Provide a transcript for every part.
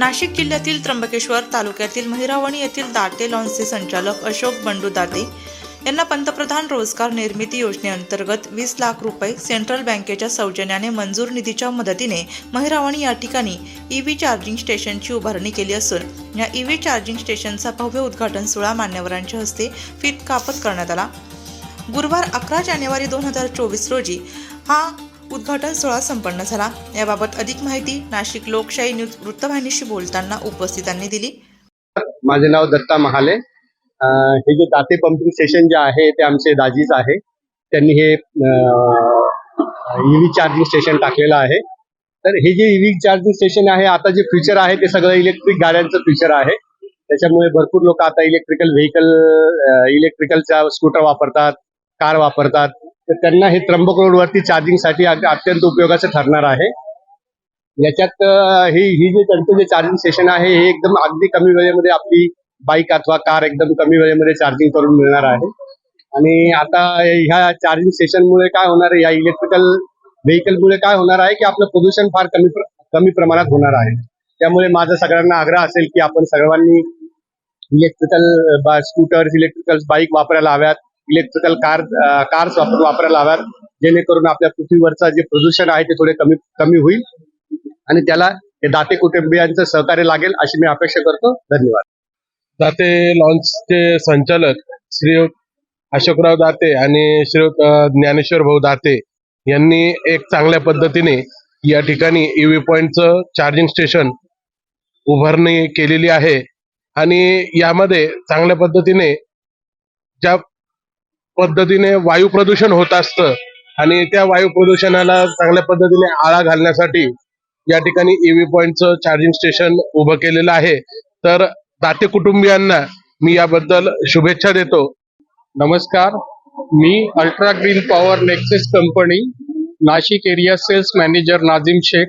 नाशिक जिल्ह्यातील त्र्यंबकेश्वर तालुक्यातील महिरावणी येथील दाते लॉन्सचे संचालक अशोक बंडू दाते यांना पंतप्रधान रोजगार निर्मिती योजनेअंतर्गत वीस लाख रुपये सेंट्रल बँकेच्या सौजन्याने मंजूर निधीच्या मदतीने महिरावणी या ठिकाणी ईव्ही चार्जिंग स्टेशनची उभारणी केली असून या ईव्ही चार्जिंग स्टेशनचा भव्य उद्घाटन सोळा मान्यवरांच्या हस्ते फित कापत करण्यात आला. गुरुवार अकरा जानेवारी दोन हजार चोवीस रोजी हा उद्घाटन सोहळा संपन्न झाला. याबाबत अधिक माहिती नाशिक लोकशाही न्यूज वृत्तवाहिनीशी बोलताना उपस्थितांनी दिली. माझे नाव दत्ता महाले. हे जे दाते पंपिंग स्टेशन जे आहे ते आमचे दाजीच आहे. त्यांनी हे ईव्ही चार्जिंग स्टेशन टाकलेलं आहे. तर हे जे ईव्ही चार्जिंग स्टेशन आहे आता जे फ्युचर आहे ते सगळं इलेक्ट्रिक गाड्यांचं फ्युचर आहे. त्याच्यामुळे भरपूर लोक आता इलेक्ट्रिकल व्हेकल इलेक्ट्रिकलचा स्कूटर वापरतात कार वापरतात. तर त्यांना हे त्र्यंबक रोडवरती चार्जिंगसाठी अत्यंत उपयोगाचं ठरणार आहे. याच्यात ही ही जे त्यांचं जे चार्जिंग सेशन आहे हे एकदम अगदी कमी वेळेमध्ये आपली बाईक अथवा कार एकदम कमी वेळेमध्ये चार्जिंग करून मिळणार आहे. आणि आता ह्या चार्जिंग सेशनमुळे काय होणार आहे? या इलेक्ट्रिकल व्हेकलमुळे काय होणार आहे की आपलं प्रदूषण फार कमी प्र- कमी प्रमाणात होणार आहे. त्यामुळे माझा सगळ्यांना आग्रह असेल की आपण सर्वांनी इलेक्ट्रिकल स्कूटर्स इलेक्ट्रिकल बाईक वापरायला हव्यात. इलेक्ट्रिकल कार कार्स वापर वापरायला हव्यात जेणेकरून आपल्या पृथ्वीवरचं जे प्रदूषण आहे ते थोडे कमी कमी होईल. आणि त्याला हे दाते कुटुंबियांचं सहकार्य लागेल अशी मी अपेक्षा करतो. धन्यवाद. दाते लॉन्चचे संचालक श्री अशोकराव दाते आणि श्री ज्ञानेश्वर भाऊ दाते यांनी एक चांगल्या पद्धतीने या ठिकाणी ईव्ही पॉईंटचं चार्जिंग स्टेशन उभारणी केलेली आहे. आणि यामध्ये चांगल्या पद्धतीने ज्या पद्धतीने वायू प्रदूषण होत असतं आणि त्या वायू प्रदूषणाला चांगल्या पद्धतीने आळा घालण्यासाठी या ठिकाणी ईव्ही पॉईंटचं चार्जिंग स्टेशन उभं केलेलं आहे. तर दाते कुटुंबियांना मी याबद्दल शुभेच्छा देतो. नमस्कार. मी ultra green power nexus company Nashik area sales manager Nazim Shaikh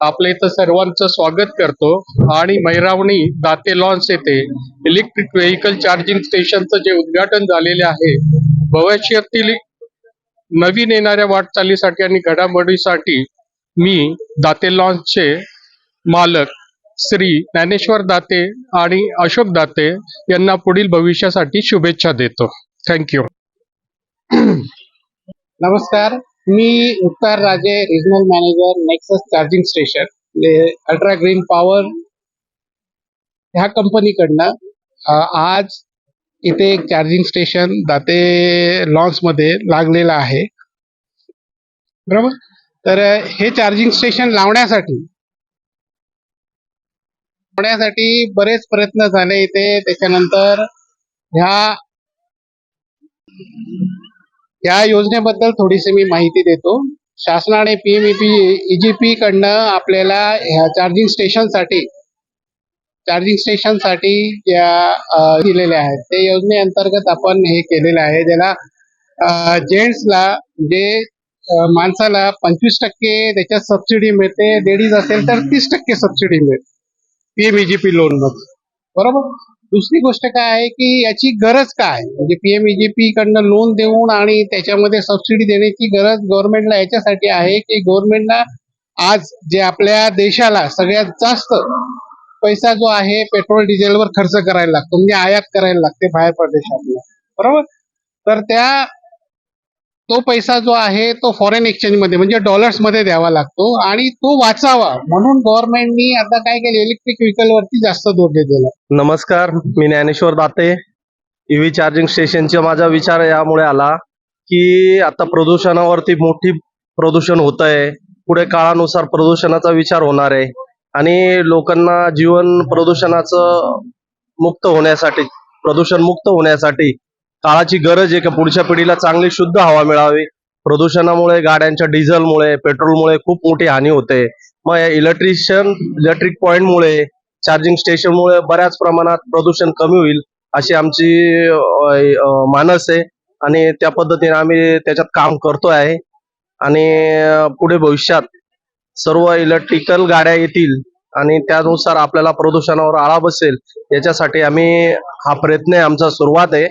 आपल्या इथं सर्वांचं स्वागत करतो. आणि मैरावणी दाते लॉन्स येथे इलेक्ट्रिक व्हेकल चार्जिंग स्टेशनचं जे उद्घाटन झालेले आहे भविष्यातील नवीन येणाऱ्या वाटचालीसाठी आणि घडामोडीसाठी मी दाते लॉन्सचे मालक श्री ज्ञानेश्वर दाते आणि अशोक दाते यांना पुढील भविष्यासाठी शुभेच्छा देतो. थँक्यू नमस्कार. मी Uttar Raje regional manager nexus charging station ultra green power ह्या कंपनीकडनं आज इथे एक चार्जिंग स्टेशन दाते लॉन्समध्ये लागलेलं आहे. बरोबर? तर हे चार्जिंग स्टेशन लावण्यासाठी लावण्यासाठी बरेच प्रयत्न झाले इथे. त्याच्यानंतर ह्या या योजनेबद्दल थोडीशी मी माहिती देतो. शासनाने पीएमईपी ईजीपी कडनं आपल्याला ह्या चार्जिंग स्टेशनसाठी चार्जिंग स्टेशनसाठी ज्या दिलेल्या आहेत. ते योजनेअंतर्गत आपण हे केलेलं आहे. ज्याला जेंट्सला जे माणसाला पंचवीस टक्के त्याच्यात सबसिडी मिळते लेडीज असेल तर तीस टक्के सबसिडी मिळते. पीएमईजीपी लोनमध्ये बरोबर? दुसरी गोष्ट काय आहे की याची गरज काय? म्हणजे पीएमईजीपी कडनं लोन देऊन आणि त्याच्यामध्ये सबसिडी देण्याची गरज गव्हर्नमेंटला याच्यासाठी आहे की गव्हर्नमेंटला आज जे आपल्या देशाला सगळ्यात जास्त पैसा जो आहे पेट्रोल डिझेलवर खर्च करायला लागतो. म्हणजे आयात करायला लागते बाहेर प्रदेशातला बरोबर? तर त्या तो पैसा जो आहे तो फॉरेन एक्सचेंजमध्ये म्हणजे डॉलर्समध्ये द्यावा लागतो आणि तो वाचावा. म्हणून गव्हर्नमेंटनी आता काय केलं इलेक्ट्रिक व्हेकल वरती जास्त जोर दिलेला नमस्कार मी ज्ञानेश्वर दाते. ईव्ही चार्जिंग स्टेशनचा माझा विचार यामुळे आला की आता प्रदूषणावरती मोठी प्रदूषण होत आहे पुढे काळानुसार प्रदूषणाचा विचार होणार आहे. आणि लोकांना जीवन प्रदूषणाचं मुक्त होण्यासाठी प्रदूषण मुक्त होण्यासाठी काळाची गरज आहे का? पुढच्या पिढीला चांगली शुद्ध हवा मिळावी. प्रदूषणामुळे गाड्यांच्या डिझेलमुळे पेट्रोलमुळे खूप मोठी हानी होते. मग या इलेक्ट्रिशियन इलेक्ट्रिक पॉईंटमुळे चार्जिंग स्टेशनमुळे बऱ्याच प्रमाणात प्रदूषण कमी होईल अशी आमची मानस आहे. आणि त्या पद्धतीने आम्ही त्याच्यात काम करतोय आहे. आणि पुढे भविष्यात सर्व इलेक्ट्रिकल गाड्या येतील आणि त्यानुसार आपल्याला प्रदूषणावर आळा बसेल याच्यासाठी आम्ही हा प्रयत्न आमचा सुरुवात आहे.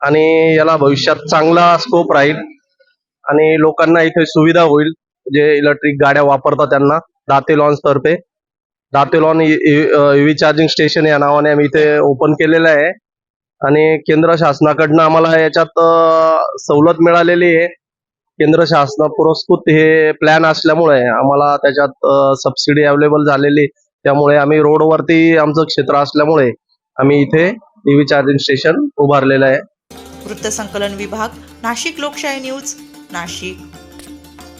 आणि याला भविष्यात चांगला स्कोप राहील. आणि लोकांना इथे सुविधा होईल जे इलेक्ट्रिक गाड्या वापरतात त्यांना. दाते लॉन्च तर्फे. दातेलॉन ईव्ही चार्जिंग स्टेशन या नावाने आम्ही इथे ओपन केलेलं आहे. आणि केंद्र शासनाकडनं आम्हाला याच्यात सवलत मिळालेली आहे. केंद्र शासना पुरस्कृत हे प्लॅन असल्यामुळे आम्हाला त्याच्यात सबसिडी अवेलेबल झालेली. त्यामुळे आम्ही रोडवरती आमचं क्षेत्र असल्यामुळे आम्ही इथे ईव्ही चार्जिंग स्टेशन उभारलेलं आहे. वृत्तसंकलन विभाग नाशिक लोकशाही न्यूज नाशिक.